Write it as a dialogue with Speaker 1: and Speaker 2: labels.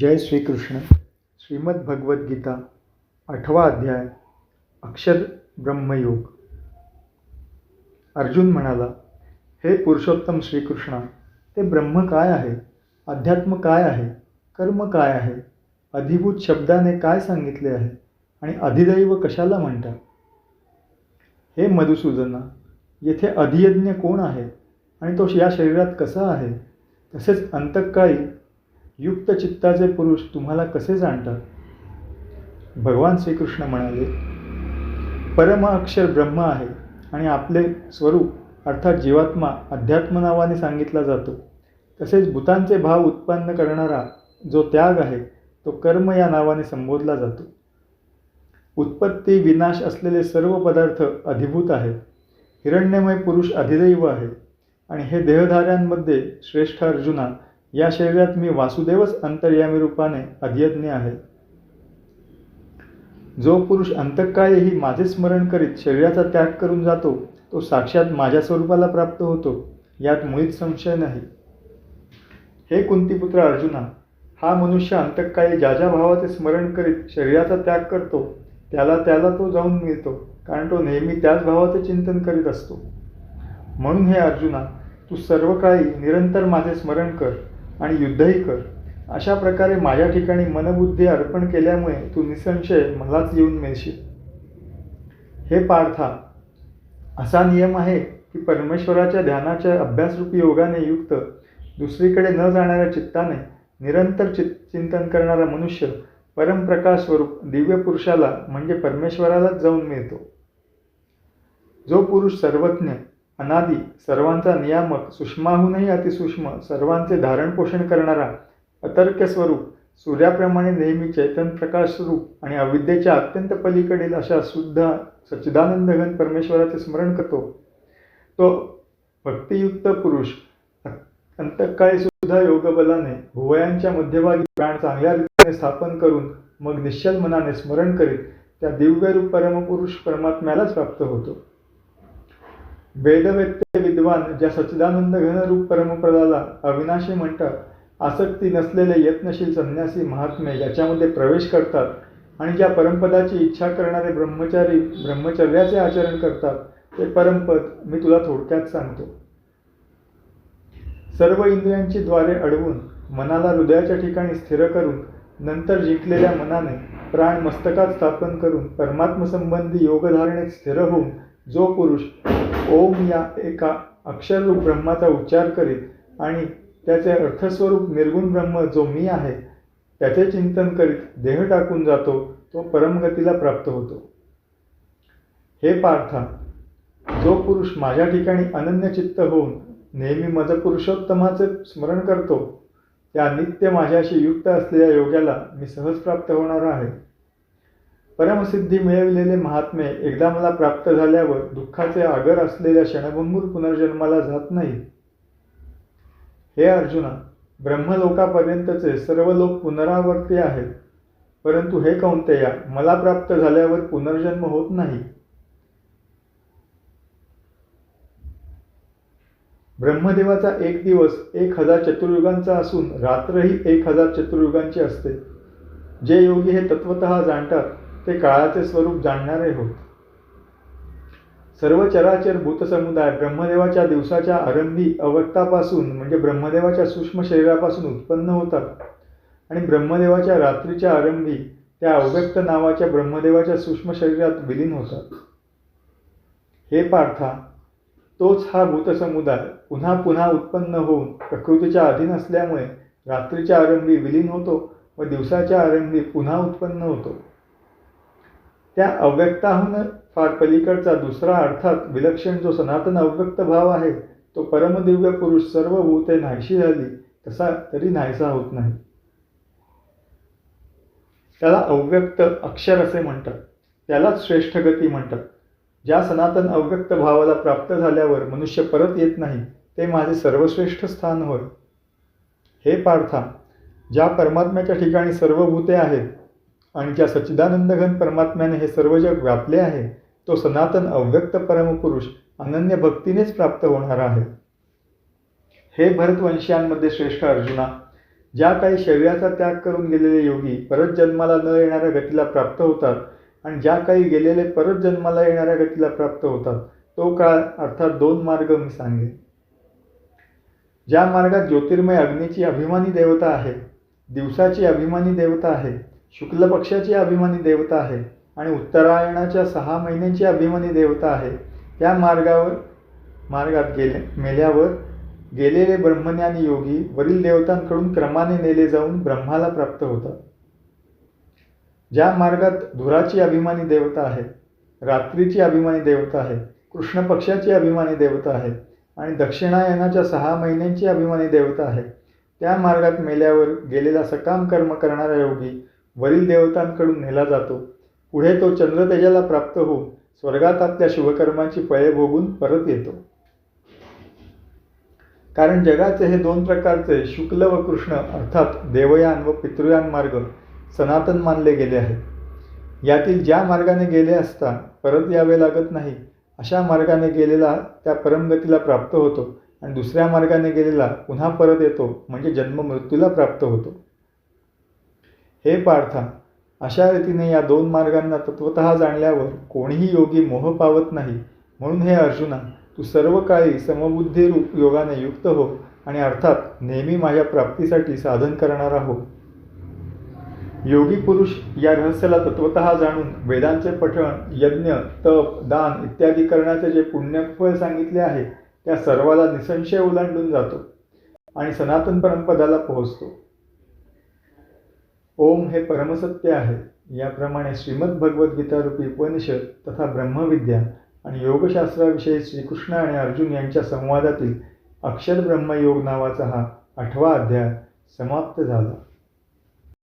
Speaker 1: जय श्रीकृष्ण. श्रीमद भगवद्गीता आठवा अध्याय अक्षर ब्रह्मयोग. अर्जुन म्हणाला हे पुरुषोत्तम श्रीकृष्णा ते ब्रह्म काय आहे? अध्यात्म काय आहे? कर्म काय आहे? अधिभूत शब्दाने काय सांगितले आहे? आणि अधिदैव कशाला म्हणतात? हे मधुसूदना येथे अधियज्ञ कोण आहे? आणि तो या शरीरात कसा आहे? तसेच अंतकाळी युक्त चित्ताचे पुरुष तुम्हाला कसे जाणतात? भगवान श्रीकृष्ण म्हणाले परम अक्षर ब्रह्म आहे आणि आपले स्वरूप अर्थात जीवात्मा अध्यात्म नावाने सांगितला जातो. तसेच भूतांचे भाव उत्पन्न करणारा जो त्याग आहे तो कर्म या नावाने संबोधला जातो. उत्पत्ती विनाश असलेले सर्व पदार्थ अधिभूत आहेत. हिरण्यमय पुरुष अधिदैव आहे आणि हे देहधाऱ्यांमध्ये श्रेष्ठ अर्जुना या शरीरात मी वासुदेवच अंतर्यामी रूपाने अधियज्ञ आहे. जो पुरुष अंतकाळीही माझे स्मरण करीत शरीराचा त्याग करून जातो तो साक्षात माझ्या स्वरूपाला प्राप्त होतो यात मुळीच संशय नाही. हे कुंतीपुत्र अर्जुना हा मनुष्य अंतकाळी ज्या ज्या भावाचे स्मरण करीत शरीराचा त्याग करतो त्याला त्याला तो जाऊन मिळतो कारण तो नेहमी त्याच भावाचे चिंतन करीत असतो. म्हणून हे अर्जुना तू सर्व काळी निरंतर माझे स्मरण कर. आणि युद्धही कर. अशा प्रकारे माझ्या ठिकाणी मनबुद्धी अर्पण केल्यामुळे तू निसंशय मलाच येऊन मिळशील. हे पार्था असा नियम आहे की परमेश्वराच्या ध्यानाच्या अभ्यासरूपी योगाने युक्त दुसरीकडे न जाणाऱ्या चित्ताने निरंतर चित चिंतन करणारा मनुष्य परमप्रकाश स्वरूप दिव्य पुरुषाला म्हणजे परमेश्वरालाच जाऊन मिळतो. जो पुरुष सर्वज्ञ अनादी सर्वांचा नियामक सूक्ष्माहूनही अतिसूक्ष्म सर्वांचे धारणपोषण करणारा अतर्क स्वरूप सूर्याप्रमाणे नेहमी चैतन प्रकाश स्वरूप आणि अविद्येच्या अत्यंत पलीकडील अशा शुद्ध सच्चिदानंदघन परमेश्वराचे स्मरण करतो. तो भक्तियुक्त पुरुष अंतकाळी सुद्धा योगबलाने भुवयांच्या मध्यभागी प्राण चांगल्या रीतीने स्थापन करून मग निश्चल मनाने स्मरण करीत त्या दिव्यरूप परमपुरुष परमात्म्यालाच प्राप्त होतो. वेदवेत्ते विद्वान ज्या सच्चिदानंद घनरूप परमप्रदाला अविनाशी म्हणतात आसक्ती नसलेले यत्नशील संन्यासी महात्मे याच्यामध्ये प्रवेश करतात आणि ज्या परमपदाची इच्छा करणारे ब्रह्मचारी ब्रह्मचर्याचे आचरण करतात ते परमपद मी तुला थोडक्यात सांगतो. सर्व इंद्रियांची द्वारे अडवून मनाला हृदयाच्या ठिकाणी स्थिर करून नंतर जिंकलेल्या मनाने प्राण मस्तकात स्थापन करून परमात्मसंबंधी योगधारणेत स्थिर होऊन जो पुरुष ओम या एका अक्षररूप ब्रह्माचा उच्चार करीत आणि त्याचे अर्थस्वरूप निर्गुण ब्रह्म जो मी आहे त्याचे चिंतन करीत देह टाकून जातो तो परमगतीला प्राप्त होतो. हे पार्था जो पुरुष माझ्या ठिकाणी अनन्य चित्त होऊन नेहमी मजपुरुषोत्तमाचे स्मरण करतो त्या नित्य माझ्याशी युक्त असलेल्या योग्याला मी सहज प्राप्त होणार आहे. परमसिद्धी मिळविलेले महात्मे एकदा मला प्राप्त झाल्यावर दुःखाचे आगर असलेल्या क्षणभंगूर पुनर्जन्माला जात नाही हे अर्जुना ब्रह्मलोकापर्यंतचे सर्व लोक पुनरावर्ती आहेत. परंतु हे कौंतेया मला प्राप्त झाल्यावर पुनर्जन्म होत नाही. ब्रह्मदेवाचा एक दिवस एक हजार चतुर्युगांचा असून रात्रही एक हजार चतुर्युगांची असते. जे योगी हे तत्वत जाणतात ते काळाचे स्वरूप जाणणारे होत. सर्व चराचर भूतसमुदाय ब्रह्मदेवाच्या दिवसाच्या आरंभी अवस्थापासून म्हणजे ब्रह्मदेवाच्या सूक्ष्म शरीरापासून उत्पन्न होतात. आणि ब्रह्मदेवाच्या रात्रीच्या आरंभी त्या अव्यक्त नावाच्या ब्रह्मदेवाच्या सूक्ष्म शरीरात विलीन होतात. हे पार्था तोच हा भूतसमुदाय पुन्हा पुन्हा उत्पन्न होऊन प्रकृतीच्या अधीन असल्यामुळे रात्रीच्या आरंभी विलीन होतो व दिवसाच्या आरंभी पुन्हा उत्पन्न होतो. त्या अव्यक्ताहून फार पलीकडचा दुसरा अर्थात विलक्षण जो सनातन अव्यक्त भाव आहे तो परमदिव्य पुरुष सर्व भूते नाहीशी झाली तसा तरी नाहीसा होत नाही. त्याला अव्यक्त अक्षर असे म्हणतात त्यालाच श्रेष्ठ गती म्हणतात. ज्या सनातन अव्यक्त भावाला प्राप्त झाल्यावर मनुष्य परत येत नाही ते माझे सर्वश्रेष्ठ स्थान होय. हे पार्था ज्या परमात्म्याच्या ठिकाणी सर्व भूते आहेत आणि ज्या सच्चिदानंदघन परमात्म्याने हे सर्व जग व्यापले आहे तो सनातन अव्यक्त परमपुरुष अनन्य भक्तीनेच प्राप्त होणार आहे. हे भरतवंशियांमध्ये श्रेष्ठ अर्जुना ज्या काही शरीराचा त्याग करून गेलेले योगी परत जन्माला न येणाऱ्या गतीला प्राप्त होतात आणि ज्या काही गेलेले परत जन्माला येणाऱ्या गतीला प्राप्त होतात तो काळ अर्थात दोन मार्ग मी सांगेन. ज्या मार्गात ज्योतिर्मय अग्नीची अभिमानी देवता आहे दिवसाची अभिमानी देवता आहे शुक्ल पक्षाची अभिमानी देवता आहे आणि उत्तरायणाच्या सहा महिन्यांची अभिमानी देवता आहे. त्या मार्गावर मार्गात गेले मेल्यावर गेलेले ब्रह्मज्ञानी योगी वरील देवतांकडून क्रमाने नेले जाऊन ब्रह्माला प्राप्त होतात. ज्या मार्गात धुराची अभिमानी देवता आहे रात्रीची अभिमानी देवता आहे कृष्ण पक्षाची अभिमानी देवता आहे आणि दक्षिणायनाच्या सहा महिन्यांची अभिमानी देवता आहे त्या मार्गात मेल्यावर गेलेला सकाम कर्म करणारा योगी वरील देवतांकडून नेला जातो. पुढे तो चंद्रतेजाला प्राप्त होऊन स्वर्गात आपल्या शुभकर्माची फळे भोगून परत येतो. कारण जगाचे हे दोन प्रकारचे शुक्ल व कृष्ण अर्थात देवयान व पितृयान मार्ग सनातन मानले गेले आहेत. यातील ज्या मार्गाने गेले असता परत यावे लागत नाही अशा मार्गाने गेलेला त्या परमगतीला प्राप्त होतो आणि दुसऱ्या मार्गाने गेलेला पुन्हा परत येतो म्हणजे जन्म मृत्यूला प्राप्त होतो. हे पार्था अशा रीतीने या दोन मार्गांना तत्वतः जाणल्यावर कोणीही योगी मोह पावत नाही. म्हणून हे अर्जुना तू सर्व काळी समबुद्धी योगाने युक्त हो आणि अर्थात नेहमी माझ्या प्राप्तीसाठी साधन करणारा हो योगी पुरुष या रहस्याला तत्वत जाणून वेदांचे पठण यज्ञ तप दान इत्यादी करण्याचे जे पुण्यफळ सांगितले आहे त्या सर्वाला निसंशय ओलांडून जातो आणि सनातन परमपदाला पोहोचतो. ओम हे परमसत्य आहे. याप्रमाणे श्रीमद भगवद्गीतारूपी उपनिषद तथा ब्रह्मविद्या आणि योगशास्त्राविषयी श्रीकृष्ण आणि अर्जुन यांच्या संवादातील अक्षर ब्रह्मयोग नावाचा हा आठवा अध्याय समाप्त झाला.